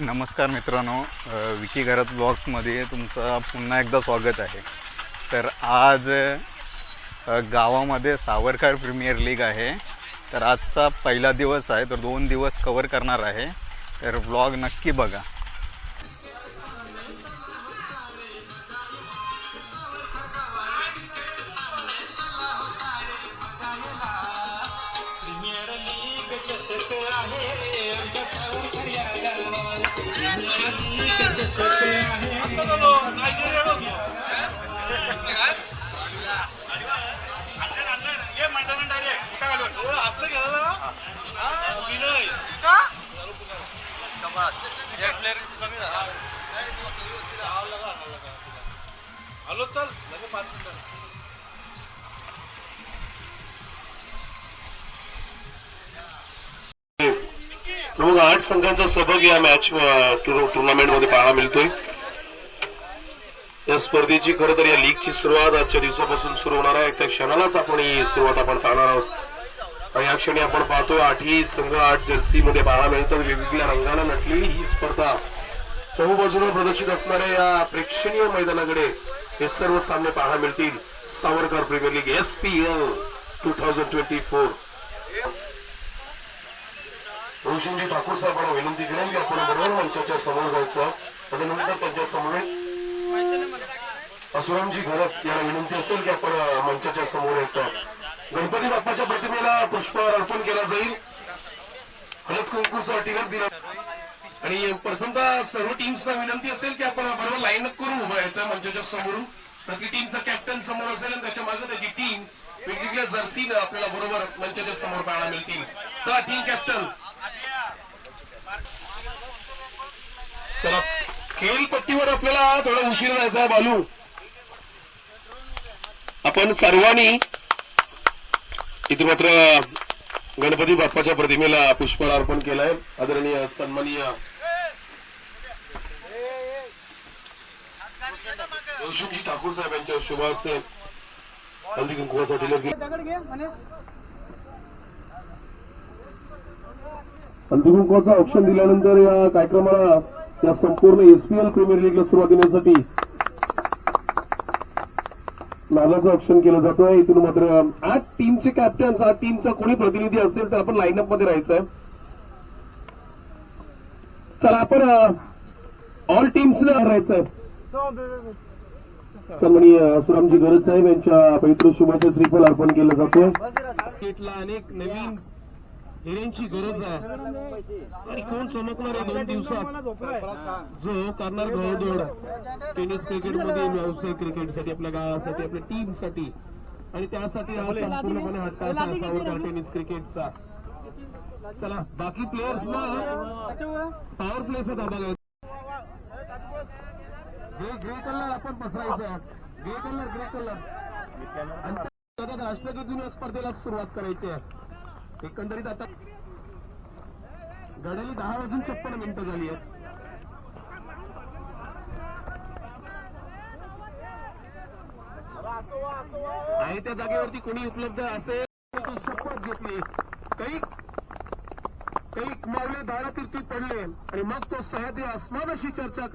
नमस्कार मित्रांनो विकी घरात ब्लॉग्समध्ये तुमचं पुन्हा एकदा स्वागत आहे. तर आज गावामध्ये सावरकर प्रीमियर लीग आहे. तर आजचा पहिला दिवस आहे तर दोन दिवस कवर करणार आहे. तर ब्लॉग नक्की बघा. चषक आहे आमच्या सावरकऱ्याला प्रीमियर लीग चषक आहे आलो चल लगे पाच मिनिटं. मग आठ संघांचा सहभाग या मॅच टुर्नामेंटमध्ये पाहायला मिळतोय. या स्पर्धेची खरं तर या लीगची सुरुवात आजच्या दिवसापासून सुरू होणार आहे. त्या क्षणालाच आपण ही सुरुवात आपण पाहणार आहोत. आणि या क्षणी आपण पाहतोय आठही संघ आठ जर्सी मध्ये पाहायला मिळतात. वेगवेगळ्या रंगानं नटलेली ही स्पर्धा चहूबाजूला प्रदर्शित असणाऱ्या या प्रेक्षणीय मैदानाकडे हे सर्व सामने पाहायला मिळतील. Savarkar premier league S P two thousand twenty four Roshanji Thakur साहेबांना विनंती केली की आपण बरोबर मंचाच्या समोर जायचं. त्याच्यानंतर त्यांच्यासमोर असुरामजी घरत यांना विनंती असेल की आपण मंचाच्या समोर यायचं. गणपती बाप्पाच्या प्रतिमेला पुष्पहार अर्पण केला जाईल. हळद कुंकूचा टिकट दिला आणि प्रथमतः सर्व टीम्सना विनंती असेल की आपण बरोबर लाईन अप करून उभं यायचं मंचाच्या समोरून. प्रति टीमचा कॅप्टन समोर असेल आणि त्याच्यामागे त्याची टीम वेगवेगळ्या जर्सीनं आपल्याला बरोबर मंचदेव समोर पाहायला मिळतील. चला टीम कॅप्टन चला. खेळपट्टीवर आपल्याला थोडा उशीर जायचा बालू. आपण सर्वांनी इथे मात्र गणपती बाप्पाच्या प्रतिमेला पुष्पळ अर्पण केलाय. आदरणीय सन्माननीय रोशनजी ठाकूर साहेब यांच्या शुभ हस्ते हल्दी कुंकुवासाठी ऑप्शन दिल्यानंतर या कार्यक्रमाला या संपूर्ण एसपीएल प्रीमियर लीगला सुरुवात देण्यासाठी नारळाचं ऑप्शन केलं जातोय. इथून मात्र आठ टीमचे कॅप्टन्स आठ टीमचा कोणी प्रतिनिधी असेल तर आपण लाईनअपमध्ये राहायचंय. चला आपण ऑल टीम्सला राहायचंय. सन्माननीय सुरामजी गरज साहेब यांच्या पवित्र शुभाचे श्रीफल अर्पण केलं जातोय. क्रिकेटला अनेक नवीन हिऱ्यांची गरज आहे. आणि कोण चमकणार आहे दोन दिवसात? जो करणार घोडदौड टेनिस क्रिकेटमध्ये व्यावसायिक क्रिकेटसाठी आपल्या गावासाठी आपल्या टीमसाठी आणि त्यासाठी हा संपूर्णपणे हट्ट असा सावरकर टेनिस क्रिकेटचा चला बाकी प्लेयर्स ना? पॉवर प्लेचा ताबा ग्रे ग्रे कलर आपण पसरायचं ग्रे कलर ग्रे कलर. जगात राष्ट्रगीतून या स्पर्धेला सुरुवात करायची आहे. एकंदरीत आता घड्याली दहा वाजून छप्पन मिनिटं झाली आहेत. आहे त्या जागेवरती कोणी उपलब्ध असेल शपथ घेतली. काही काही मावले धारातीर्थी पडले आणि मग तो सह्याद्री अस्मानाशी चर्चा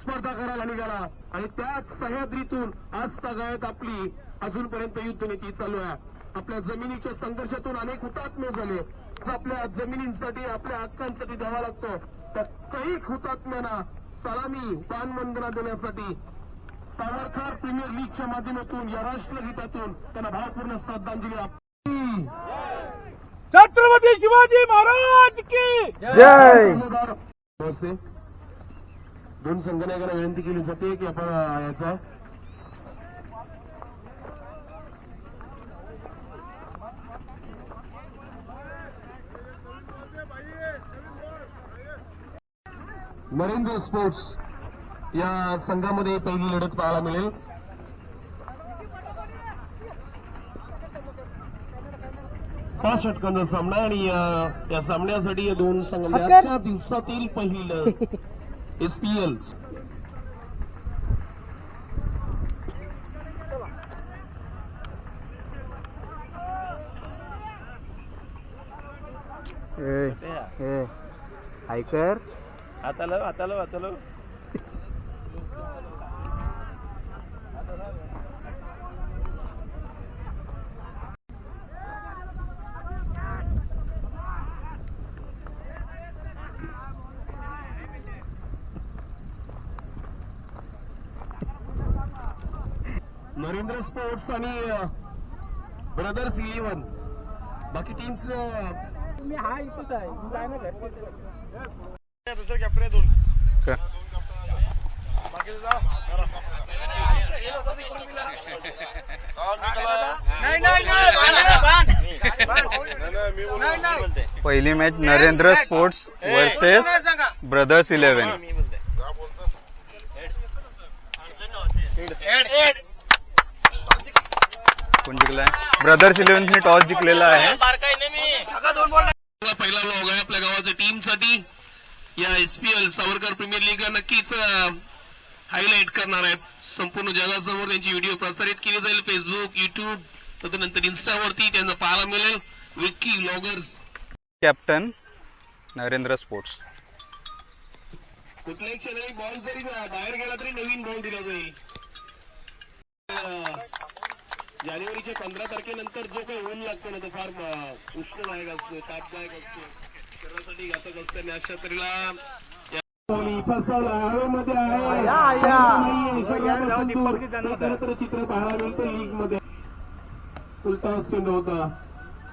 स्पर्धा करायला निघाला. आणि त्याच सह्याद्रीतून आज तागायत आपली. अजूनपर्यंत युद्धनीती चालू आहे. आपल्या जमिनीच्या संघर्षातून अनेक हुतात्मे झाले. आपल्या जमिनींसाठी आपल्या हक्कांसाठी द्यावा लागतो. त्या कैक हुतात्म्यांना सलामी पानवंदना देण्यासाठी सावरकर प्रीमियर लीगच्या माध्यमातून या राष्ट्रगीतातून त्यांना भावपूर्ण श्रद्धांजली छत्रपती शिवाजी महाराज की नमस्ते. दोन संघनायकांना विनंती केली. जाते की आपण याचा? नरेंद्र स्पोर्ट्स या संघामध्ये पहिली लढत पाहायला मिळेल. पाच षटकांचा सामना आणि या सामन्यासाठी या दोन संघाच्या दिवसातील पहिलं एस ऐकर आता लव आता लव आता लव स्पोर्ट्स आणि ब्रदर्स इलेव्हन बाकी टीम्स मी हा इथंच आहे. तू जाय ना घरचे पहिली match Narendra sports versus brothers eleven कोण जिंकलाय ब्रदर्स इलेव्हनने टॉस जिंकलेला आहे. पहिला व्लॉग आहे आपल्या गावाच्या टीमसाठी या एसपीएल सावरकर प्रीमियर लीग नक्कीच हायलाईट करणार आहेत. संपूर्ण जगासमोर त्यांची व्हिडिओ प्रसारित केली जाईल. फेसबुक युट्यूब तदनंतर इन्स्टावरती त्यांना पाहायला मिळेल. Vicky vloggers captain Narendra sports कुठल्याही क्षणी बॉल जरी बाहेर गेला तरी नवीन बॉल दिला जाईल. जानेवारीच्या पंधरा तारखेनंतर जो काही ऊन लागतो ना तो फार उष्णदायक असतो तापदायक असतो. शरीरासाठी घातक असतो. आणि अशा तऱ्हेला चित्र पाहायला मिळतं लीगमध्ये उलटा चेंडू होता.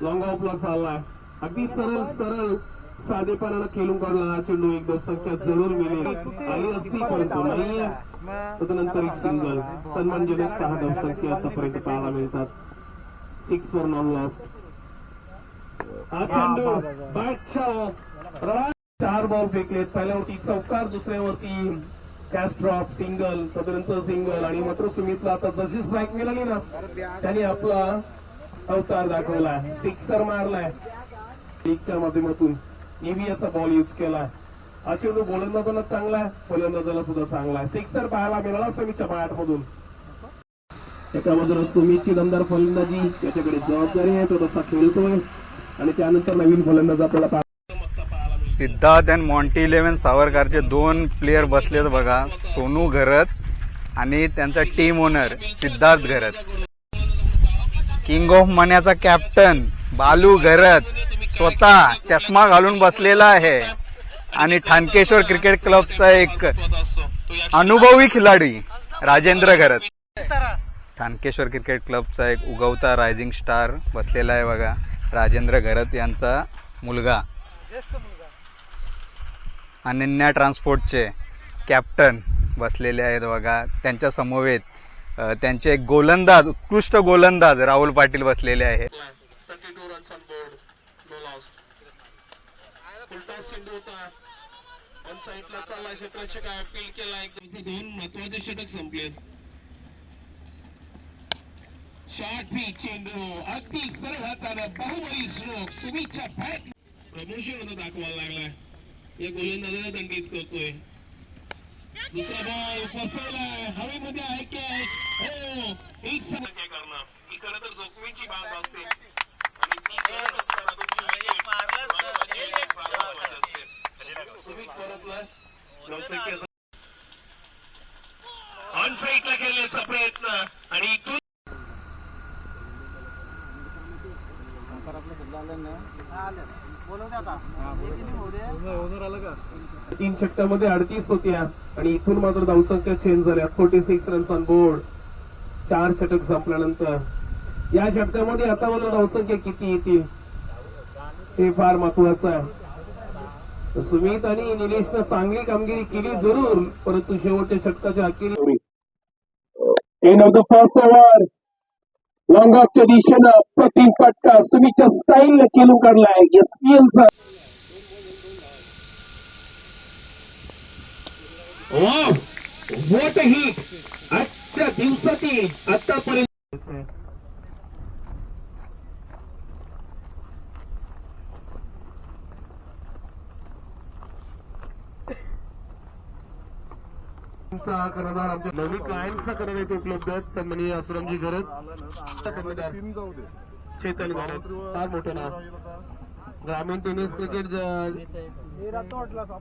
लॉंग ऑफला चाललाय. अगदी सरळ सरळ. साधेपणानं खेळून काढला. चेंडू एक संख्या जरूर मिळेल आली असती परंतु नाही तदनंतर एक सिंगल सन्मानजनक सहा धावसंख्या आतापर्यंत पाहायला मिळतात. सिक्स फॉर नॉन लॉस्ट हा चेंडू बॅटच्या चार बॉल फेकलेत. पहिल्यावरती चौकार दुसऱ्यावरती कॅश ड्रॉप सिंगल तदनंतर सिंगल आणि मात्र सुमितला आता जशी स्ट्राईक मिळाली ना त्याने आपला अवतार दाखवला सिक्सर मारलाय. लीगच्या माध्यमातून. ईव्हीएचा बॉल यूज केला हा चेंडू गोलंदाजाला चांगला आहे फलंदाजाला सुद्धा चांगला आहे. सिक्सर पाहायला मिळाला सुमितच्या पायात मधून सुमितची दमदार फलंदाजी त्याच्याकडे जबाबदारी आहे तो तसा खेळतोय. आणि त्यानंतर नवीन फलंदाज आपल्याला सिद्धार्थ अँड मॉन्टी इलेव्हन सावरकारचे दोन प्लेयर बसलेत बघा सोनू घरत आणि त्यांचा team owner Siddharth Gharat. King of मन्याचा captain Balu Gharat स्वतः चष्मा घालून बसलेला आहे. आणि ठाणकेश्वर क्रिकेट क्लबचा एक अनुभवी खिलाडी राजेंद्र घरत ठाणकेश्वर क्रिकेट क्लबचा एक उगवता रायझिंग स्टार बसलेला आहे बघा राजेंद्र घरत यांचा मुलगा. अनन्या ट्रान्सपोर्टचे कॅप्टन बसलेले आहेत बघा त्यांच्या समवेत त्यांचे एक गोलंदाज उत्कृष्ट गोलंदाज राहुल पाटील बसलेले आहेत. दोन महत्त्वाचे षटक पी चेंडू अगदी सरळ हातानं बाहुबली श्लोक सुमितच्या बॅट प्रमोशन होतं दाखवायला लागलाय. या गोलंदाजाला दंडित करतोय. दुसरा बॉल फसवलाय हवेमध्ये आहे कॅच हो एक करणार. ही खरं तर जोखमीची बाब असते. आणि ती सुमित परतला ऑन खेळण्याचा प्रयत्न आणि इथून तीन षटकामध्ये अडतीस होत्या आणि इथून मात्र धावसंख्या चेंज झाल्या. Forty six runs on board चार षटक संपल्यानंतर. या षटकामध्ये आता मात्र धावसंख्या किती येतील ते फार महत्वाचं आहे. सुमित आणि निलेशनं चांगली कामगिरी केली जरूर. परंतु शेवटच्या षटकाच्या अखेरी end of the first over long ऑफच्या दिशेनं प्रतिम फटका सुमितच्या स्टाईलनं केलू काढलाय एसपीएलचा वोट ही आजच्या दिवसातील आतापर्यंत चा कर्णधार आमच्या नवीन कर्णधार इथे उपलब्ध आहेत सन्माननीय असुरामजी घरत कर्णधार चेतन फार मोठं नाव. ग्रामीण टेनिस क्रिकेट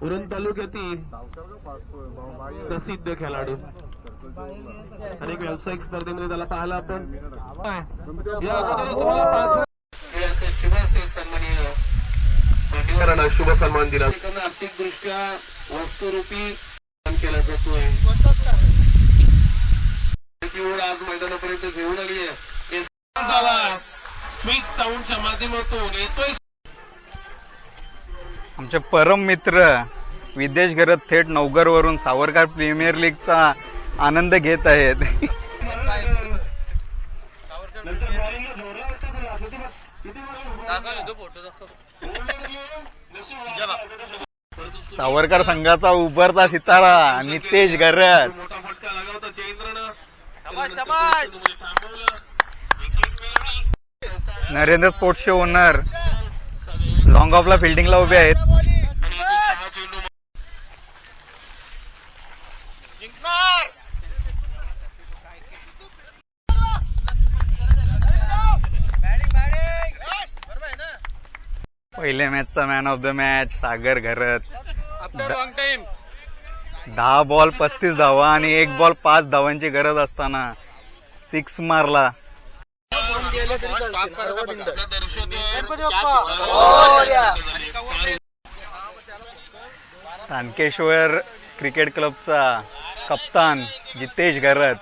उरण तालुक्यातील प्रसिद्ध खेळाडू. अनेक व्यावसायिक स्पर्धेमध्ये त्याला पाहिलं आपण या तुम्हाला पाच- शुभ असते सन्माननीय मान्यवरांना शुभ सन्मान दिला. आर्थिक दृष्ट्या वस्तुरूपी केला जातोय. ओढ आज मैदानापर्यंत घेऊन आली आहे. स्वीट साऊंडच्या माध्यमातून येतोय. आमचे परम मित्र विदेश घरत थेट नवगरवरून सावरकर प्रीमियर लीगचा आनंद घेत आहेत. सावरकर संघाचा उभरता सितारा नितेश जयेंद्रनं नरेंद्र स्पोर्ट्सचे ओनर. लॉंग ऑफला फिल्डिंगला उभे आहेत. पहिले मॅचचा man of the match Sagar Gharat. दहा बॉल पस्तीस धावा आणि एक बॉल पाच धावांची गरज असताना. सिक्स मारला. तानकेश्वर क्रिकेट क्लबचा कप्तान जितेश घरत.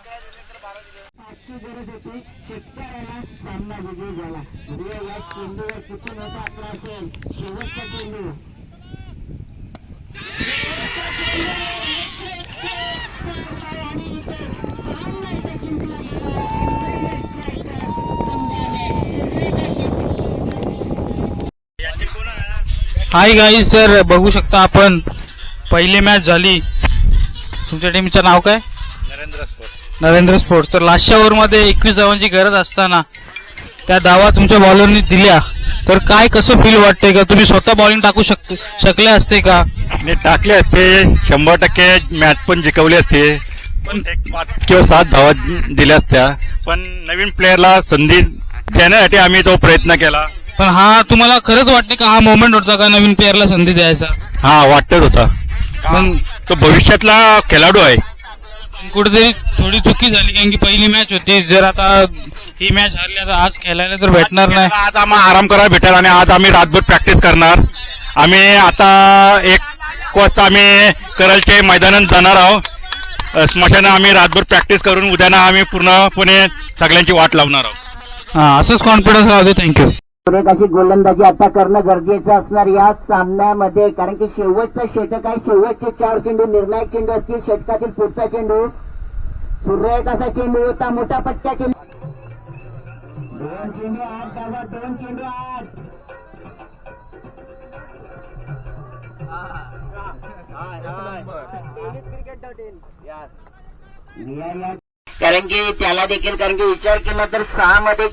आजची गरज होती शेतकऱ्याला सामना विजयी झाला. बघूया या चेंडूवर चुकून होता आपला असेल? शेवटचा चेंडू. जिंकला हाय गाईज तर बघू शकता आपण पहिली मॅच झाली. तुमच्या टीमचं नाव काय? नरेंद्र स्पोर्ट्स. तर लास्टच्या ओव्हरमध्ये एकवीस धावांची गरज असताना त्या धावा तुमच्या बॉलरनी दिल्या. तर काय कसं फील वाटतंय का? तुम्ही स्वतः बॉलिंग टाकू शक शकले असते का? आणि टाकले असते. शंभर टक्के मॅच पण जिंकवली असते. पण एक पाच किंवा सात धावा दिल्या असत्या. पण नवीन प्लेअरला संधी देण्यासाठी आम्ही तो प्रयत्न केला. पण हा तुम्हाला खरंच वाटते का हा मोमेंट होता का नवीन प्लेअरला संधी द्यायचा? हा वाटतच होता. पण तो भविष्यातला खेळाडू आहे. कुठेतरी थोडी चुकी झाली कारण की पहिली मॅच होती. जर आता ही मॅच हरली आता आज खेळायला तर भेटणार नाही. आज आम्हाला आराम करायला भेटेल आणि आज आम्ही रातभर प्रॅक्टिस करणार. आम्ही आता एक वाजता आम्ही करलचे मैदानात जाणार आहोत. स्मशानं आम्ही रातभर प्रॅक्टिस करून उद्यानं आम्ही पूर्णपणे सगळ्यांची वाट लावणार आहोत. हा असंच कॉन्फिडन्स राहू दे थँक्यू अशी गोलंदाजी आता करणं गरजेचं असणार या सामन्यामध्ये. कारण की शेवटचा षटक आहे. शेवटचे चार चेंडू निर्णायक चेंडू असतील षटकातील पुढचा चेंडू. सुरेख असा चेंडू होता मोठा पट्ट्या चेंडू. दोन चेंडू आठ दोन चेंडू आठ कारण की त्याला देखील कारण की विचार केला तर सहा मध्ये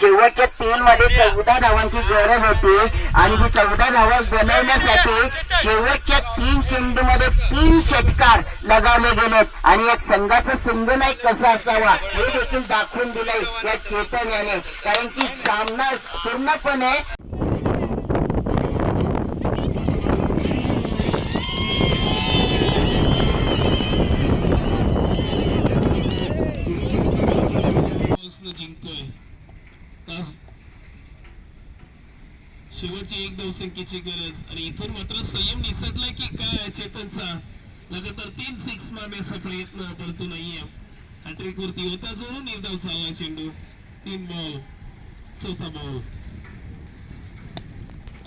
शेवटच्या तीन मध्ये चौदा धावांची गरज होती. आणि ती चौदा धावा बनवण्यासाठी शेवटच्या तीन चेंडू मध्ये तीन षटकार लगावले गेलेत. आणि एक संघाचा संघनायक कसा असावा? हे देखील दाखवून दिलंय या चेतन याने कारण की सामना पूर्णपणे जिंकतोय. तास शेवटची एक धावसंख्येची गरज. आणि इथून मात्र संयम निसटलाय की काय चेतनचा? लगातार तीन सिक्स मारण्याचा प्रयत्न परंतु नाहीये. हॅट्रिक वरती होता जोडून निर्धाव चालला चेंडू. तीन बॉल चौथा बॉल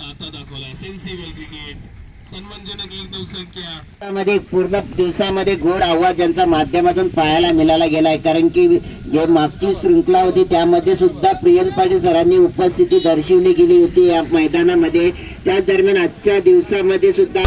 आता दाखवलाय सेन्सिबल क्रिकेट सन्मानजनक एक धावसंख्या पूर्ण दिवसामध्ये गोड आवाज ज्यांचा माध्यमातून पाहायला मिळाला गेलाय. कारण की जे मागची शृंखला होती त्यामध्ये सुद्धा प्रियल पाटील सरांनी उपस्थिती दर्शवली गेली होती या मैदानामध्ये. त्या दरम्यान आजच्या दिवसामध्ये सुद्धा